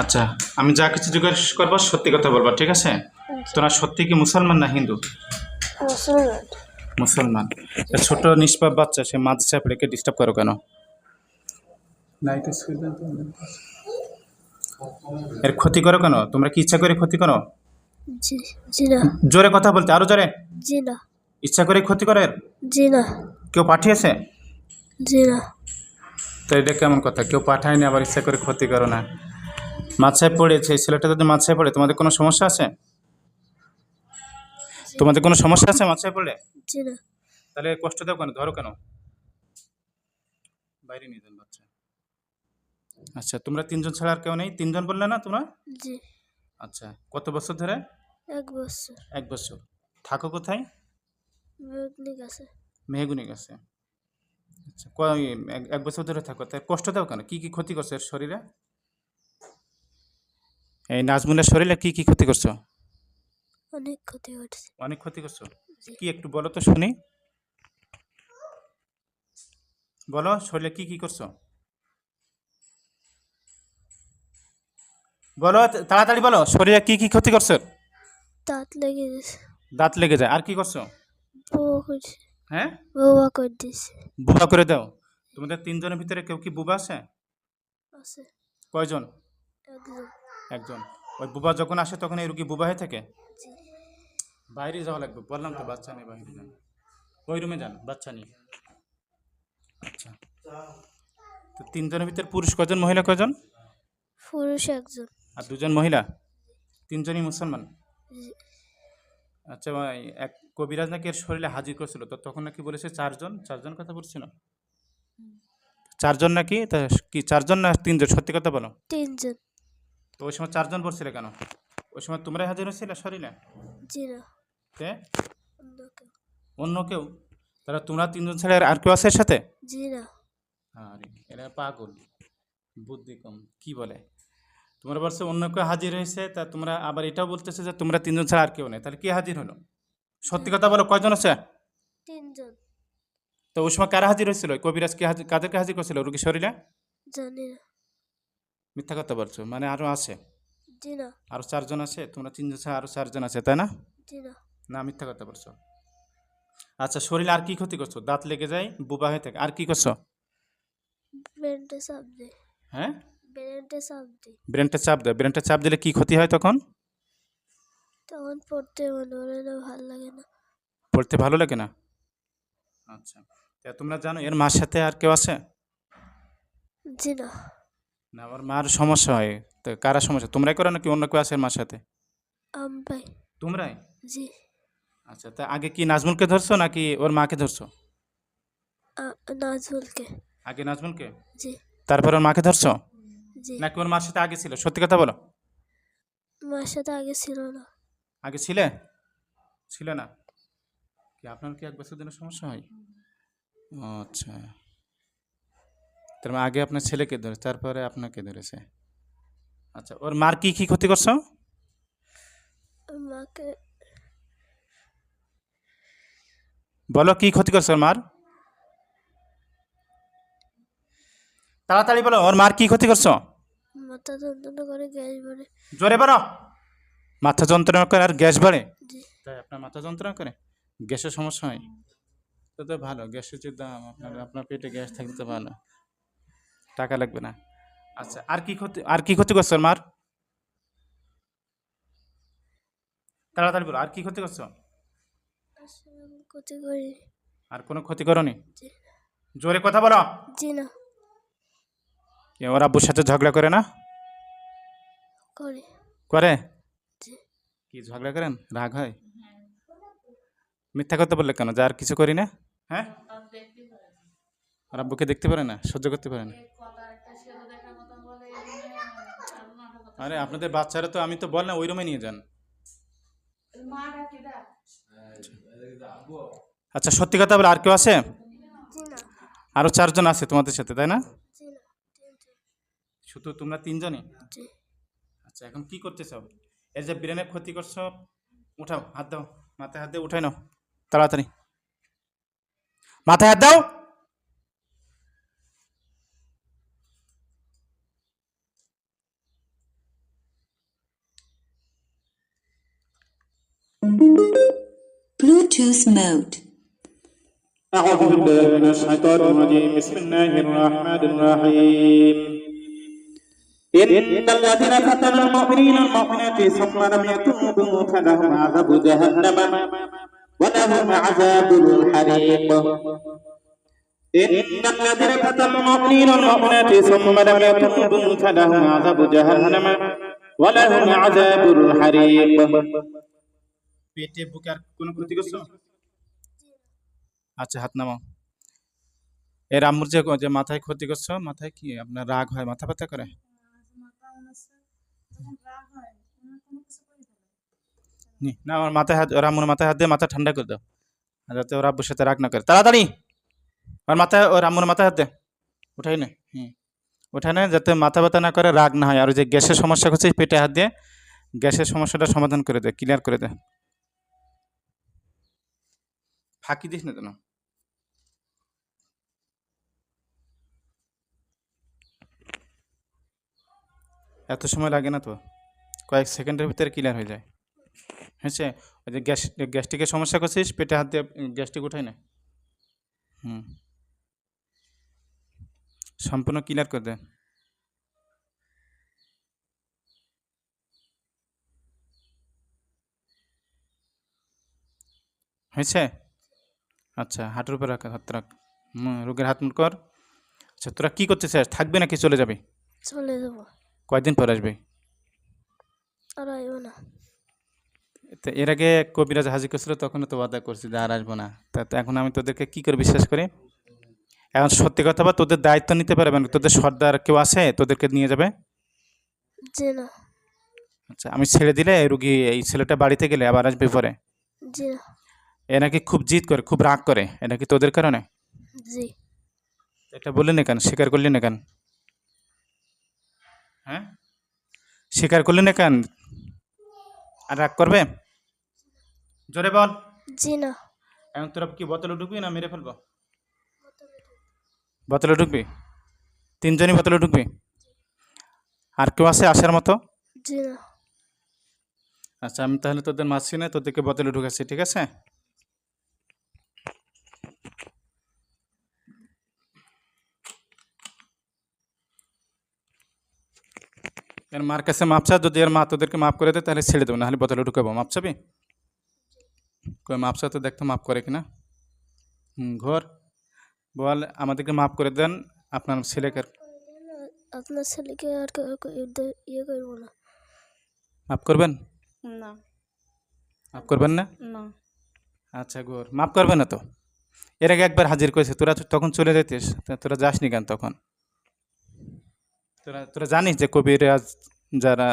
আচ্ছা আমি যা কিছু জিজ্ঞেস করব সত্যি কথা বলব ঠিক আছে? তোরা সত্যি কি মুসলমান না হিন্দু? মুসলমান। মুসলমান। ছোট নিষ্পাপ বাচ্চা সে মাদ্রাসা পড়েকে ডিস্টার্ব করো কেন? এর ক্ষতি করো কেন? তোমরা কি ইচ্ছা করে ক্ষতি করো? জোরে কথা বলতে আরও জোরে। ইচ্ছা করে ক্ষতি করে এর? কেউ পাঠিয়েছে? তো এটা কেমন কথা? কেউ পাঠায়নি আবার ইচ্ছা করে ক্ষতি করো না। মাছায় পড়েছে ছেলেটা যদি মাছায় পড়ে তোমাদের কোনো সমস্যা আছে? তোমাদের কোনো সমস্যা আছে মাছায় পড়লে? তাহলে কষ্ট দাও কেন? ধরো কেন? বাইরে নিয়ে যান বাচ্চা। আচ্ছা তোমরা তিনজন ছাড়া আর কেউ নেই? তিনজন বললে না তোমরা? আচ্ছা কত বছর ধরে? এক বছর। এক বছর। থাকো কোথায়? মেঘনিক আছে মেহগুনি গেছে। আচ্ছা এক বছর ধরে থাকো। তাই কষ্ট দাও কেন? কি কি ক্ষতি করছে শরীরে? এই নাজমুলের শরীরে কি কি ক্ষতি করছ? অনেক ক্ষতি ঘটেছে অনেক ক্ষতি করছ? কি একটু বলো তো শুনি। বলো শরীরে কি কি করছ? বলো তাড়াতাড়ি বলো শরীরে কি কি ক্ষতি করছ? দাঁত লেগে গেছে। দাঁত লেগে যায়। আর কি করছ? হ্যাঁ? বউয়া করে দিয়েছে বুবা করে দাও। তোমাদের তিনজনের ভিতরে কেউ কি বুবা আছে? আছে। কয়জন? একজন। একজন। ওই বুবা যখন আসে তখন এই রুগী বুবা হয়ে থাকে? বাইরে যাওয়া লাগবে। বললাম তো বাচ্চা নেই বাইরে যান। ওই রুমে যান বাচ্চা নিয়ে। আচ্ছা। তো তিনজনের ভিতরে পুরুষ কজন মহিলা কজন? পুরুষ একজন। আর দুজন মহিলা? তিনজনই মুসলমান? আচ্ছা এক কবিরাজ নাকি এর শরীরে হাজির করেছিল? তো তখন নাকি বলেছে চারজন? চারজন কথা বলছিল চারজন নাকি? তা কি চারজন না তিনজন? সত্যি কথা বলো। তিনজন। তো ওই সময় চারজন বলছিলে কেন? ওই সময় তোমরাই হাজির হয়েছিলে? শরীরে না কে? অন্য কেউ। অন্য কেউ? তাহলে তোমরা তিনজন ছাড়া আর- কেউ আছে এর সাথে? আরে এরা পাগল। বুদ্ধি কম। কি বলে? তোমরা বলছো অন্য কেউ হাজির হয়েছে তা তোমরা আবার এটাও বলতেছে যে তোমরা তিনজন ছাড়া আর কেউ নেই। তাহলে কে হাজির হলো? সত্যি কথা বলো কয়জন আছে? তিনজন। তো ওই সময় কারা হাজির হয়েছিল? কবিরাজ কে হাজির কাদেরকে হাজির করছিল? রুগী শরীরে জানি না। মিথ্যা কথা বলছো? মানে আরও আছে? জি না। আরও চারজন আছে? তোমরা তিনজন ছাড়া আরও চারজন আছে তাই না? জি না। না মিথ্যা কথা বলছো। আচ্ছা শরীরে আর কি ক্ষতি করছ? দাঁত লেগে যায় বুবা হয়ে থাকে আর কি করছ? ব্রেনটে চাপ দে। হ্যাঁ? ব্রেনটে চাপ দে। ব্রেনটা চাপ দেয়? ব্রেনটা চাপ দিলে কি ক্ষতি হয় তখন? তখন পড়তে মনে না ভালো লাগে না। পড়তে ভালো লাগে না? আচ্ছা। তা তোমরা জানো এর মার সাথে আর কেউ আছে? জি না। না আমার মার সমস্যা হয়। তো কারা সমস্যা? তোমরাই করো নাকি অন্য কেউ আছে মার সাথে? আম্বাই তোমরাই? জি। আচ্ছা তা আগে কি নাজমুলকে ধরছো নাকি ওর মাকে ধরছো? নাজমুলকে। আগে নাজমুলকে? জি। তারপর ওর মাকে ধরছো? জি। নাকি ওর মার সাথে আগে ছিল? সত্যি কথা বলো। মার সাথে আগে ছিল না। আগে ছিলে? ছিল না? কি আপনার কি এক বছর দিনের সমস্যা হয়? আচ্ছা। তার মানে আগে আপনার ছেলেকে ধরে তারপরে আপনাকে ধরেছে। আচ্ছা ওর মার কি কি ক্ষতি করছ? মাকে বলো কি ক্ষতি করছ মার? তাড়াতাড়ি বলো ওর মার কি ক্ষতি করছ? মাথা যন্ত্রণা করে গ্যাস মানে জোরে বলো। মাথা যন্ত্রণা করে আর গ্যাস বাড়ে? তাই আপনার মাথা যন্ত্রণা করে? গ্যাসের সমস্যা হয়? তো তো ভালো গ্যাসের যে দাম আপনার আপনার পেটে গ্যাস থাকলে তো ভালো। টাকা লাগবে না। আচ্ছা আর কি ক্ষতি আর কি ক্ষতি করছ মার? তাড়াতাড়ি বলো আর কি ক্ষতি করছ? ক্ষতি করি। আর কোনো ক্ষতি করনি? জোরে কথা বলো। জি না। কি ওর আব্বুর সাথে ঝগড়া করে না? করি। করে? কি ঝগড়া করেন? রাগ হয়? মিথ্যা কথা বললে কেন? যা আর কিছু করি না? হ্যাঁ? আর আব্বুকে দেখতে পারে না? সহ্য করতে পারে না? আরে, আপনাদের বাচ্চারা তো, আমি তো বললাম ওই রুমে নিয়ে যান। আচ্ছা সত্যি কথা বলে, আর কেউ আছে? আরও চারজন আছে তোমাদের সাথে, তাই না? শুধু তোমরা তিনজনই? আচ্ছা এখন কি করতে চাও? এর যে ব্রেনের ক্ষতি করছ, উঠাও, হাত দাও, মাথায় হাত দিয়ে উঠাই নাও, তাড়াতাড়ি। মাথায় হাত দাও। mode. أعوذ بالله من الشيطان الرجيم بسم الله الرحمن الرحيم إن الذين فتنوا المؤمنين المؤمنات ثم لم يتوبوا فلهم عذاب جهنم ولهم عذاب الحريق إن الذين فتنوا المؤمنين المؤمنات ثم لم يتوبوا فلهم عذاب جهنم ولهم عذاب الحريق পেটে বুকে আর কোনো ক্ষতি করছো আচ্ছা হাত নামাও। এর আম্মুর যে যে মাথায় ক্ষতি করছ মাথায় কি আপনার রাগ হয় মাথা ব্যথা করে? নি, আমার মাথায় হাত ওর আম্মুর মাথায় হাত দিয়ে মাথা ঠান্ডা করে দাও। আর যাতে ওর সাথে রাগ না করে। তাড়াতাড়ি! ওর মাথায় ওর আম্মুর মাথায় হাত দে। উঠাই না হুম। উঠাই না যাতে মাথা ব্যথা না করে রাগ না হয়। আর যে গ্যাসের সমস্যা হচ্ছে পেটে হাত দিয়ে গ্যাসের সমস্যাটা সমাধান করে দে ক্লিয়ার করে দে। ফাঁকি দিস না কেন? এত সময় লাগে না তো। কয়েক সেকেন্ডের ভিতরে ক্লিয়ার হয়ে যায়। হয়েছে? ওই যে গ্যাস গ্যাস্ট্রিকের সমস্যা করছিস, পেটে হাত দিয়ে গ্যাস্ট্রিক উঠাই না। হুম। সম্পূর্ণ ক্লিয়ার করে দে। হয়েছে? আচ্ছা হাঁটুর উপর রাখ হাত রাখ। রোগের হাত মুট কর। আচ্ছা তোরা কী করতে চাস? থাকবে নাকি চলে যাবে? চলে যাব। কয়দিন পর আসবে? আর না। তো এর আগে কবিরাজ হাজির করছিল তখন তো ওয়াদা করছি যে আর আসব না। তা তো এখন আমি তোদেরকে কি করে বিশ্বাস করি? এখন সত্যি কথা বা তোদের দায়িত্ব নিতে পারবে না? তোদের সর্দার কেউ আসে তোদেরকে নিয়ে যাবে? জি না। আচ্ছা আমি ছেড়ে দিলে রুগী এই ছেলেটা বাড়িতে গেলে আবার আসবে পরে? জি না। এ নাকি খুব জিদ করে খুব রাগ করে। এ নাকি তোদের কারণে? জি। এটা বললি না কেন? স্বীকার করলি না কেন? হ্যাঁ? স্বীকার করলি না কেন? আর রাগ করবে? জোরে বল। জি না। এখন তোরা কি বোতলে ঢুকবি না মেরে ফেলব? বোতলে ঢুকবি? তিনজনই বোতলে ঢুকবি? আর কেউ আছে আসার মতো? জি না। আচ্ছা আমি তাহলে তোদের মারছি না তোদেরকে বোতলে ঢুকাচ্ছি ঠিক আছে? এর মার কাছে মাপ চা যদি এর মা তোদেরকে মাফ করে দেয় তাহলে ছেড়ে দেবো নাহলে বোতলে ঢুকাবো। মাপ চাবি? কই মাপ চা তো দেখতো মাফ করে কিনা। হুম ঘর। বল আমাদেরকে মাফ করে দেন আপনার ছেলেকে। আপনার ছেলেকে আর ইয়ে- করব না। মাফ করবেন? না। মাফ করবেন না? না। আচ্ছা গোর মাফ করবে না তো? এর আগে একবার হাজির করেছে তোরা তখন চলে যেতিস তোরা যাসনি কেন তখন? তোরা তোরা জানিস যে কবিরাজ যারা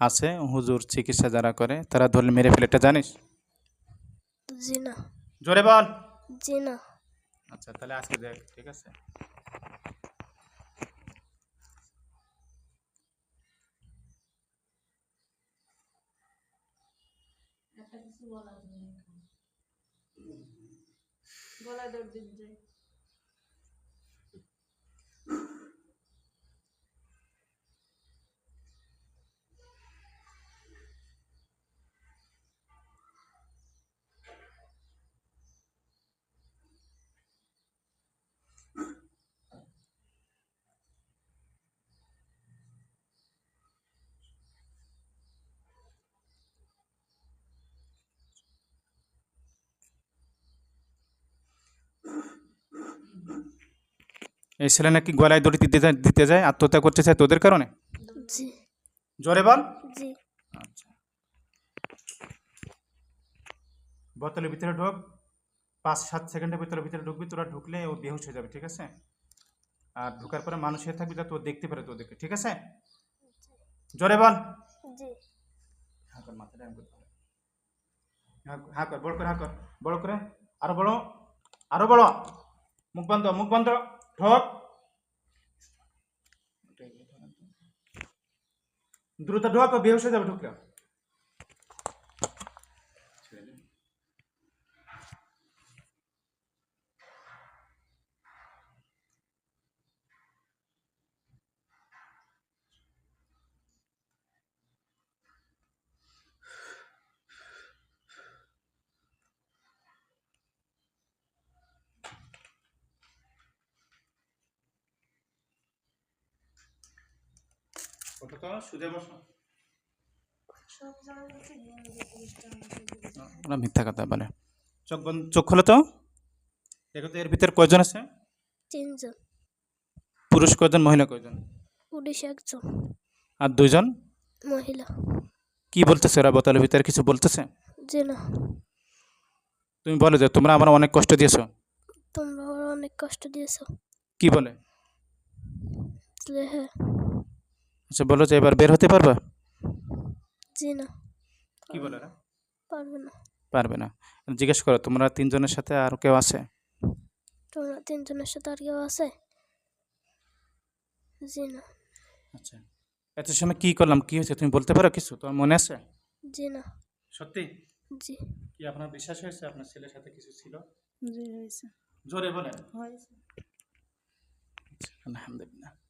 আছে হুজুর চিকিৎসা যারা করে তারা ধরলে মেরে ফেলে এটা জানিস? জি না জোরে বল। জি না আচ্ছা তাহলে আজকে দেখ ঠিক আছে? দৌড় দিন যাই এই ছেলে নাকি গলায় দড়ি দিতে যায় দিতে যায় আত্মহত্যা করতে চায় তোদের কারণে? জি। জোরে বল। জি। আচ্ছা। বোতলের ভিতরে ঢোক। পাঁচ সাত সেকেন্ডের ভিতরে ভিতরে ঢুকবি তোরা ঢুকলে ও বেহুশ হয়ে যাবে ঠিক আছে? আর ঢুকার পরে মানুষ হয়ে থাকবি যাতে ও দেখতে পারে তোদেরকে ঠিক আছে? জোরে বল। জি। হ্যাঁ কর মাথাটা এমন করতে হবে। হ্যাঁ হ্যাঁ কর বড় করে হ্যাঁ কর বড় করে আরও বড় আরও বড়। মুখ বন্ধ মুখ বন্ধ। ঠোক। দ্রুত ঢোক ও হয়ে যাবে ঢুকলে ওটা তো সুদে বসো ওরা মিথ্যা কথা বলে। চোখ বন্ধ চোখ খোলো তো। দেখো তো এর ভিতরে কয়জন আছে? তিনজন। পুরুষ কয়জন মহিলা কয়জন? পুলিশ একজন। আর দুইজন? মহিলা। কি বলতেছে ওরা বোতলের ভিতরে? কিছু বলতেছে? যে না। তুমি বলো যে তোমরা আমার অনেক কষ্ট দিয়েছ। তোমরা অনেক কষ্ট দিয়েছ। কি বলে? বলে, হ্যাঁ। আচ্ছা বলো যে এবার বের হতে পারবা? জি না। কি বলো ওরা? পারবে না। পারবে না। জিজ্ঞেস করো তোমরা তিনজনের সাথে আর কেউ আছে? তোমরা তিনজনের সাথে আর কেউ আছে? জি না। আচ্ছা। এত সময় কি করলাম? কি হয়েছে? তুমি বলতে পারো কিছু? তোমার মনে আছে? জি না। সত্যি? জি। কি আপনার বিশ্বাস হয়েছে? আপনার ছেলের সাথে কিছু ছিল? জি হয়েছে। জোরে বলেন। হয়েছে। আলহামদুলিল্লাহ।